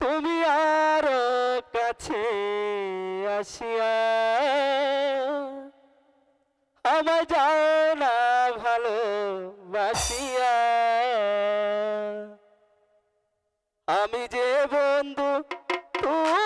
তুমি আর কাছে আসিয়া আমার যাও না ভালো বাসিয়া আমি যে বন্ধু তুমি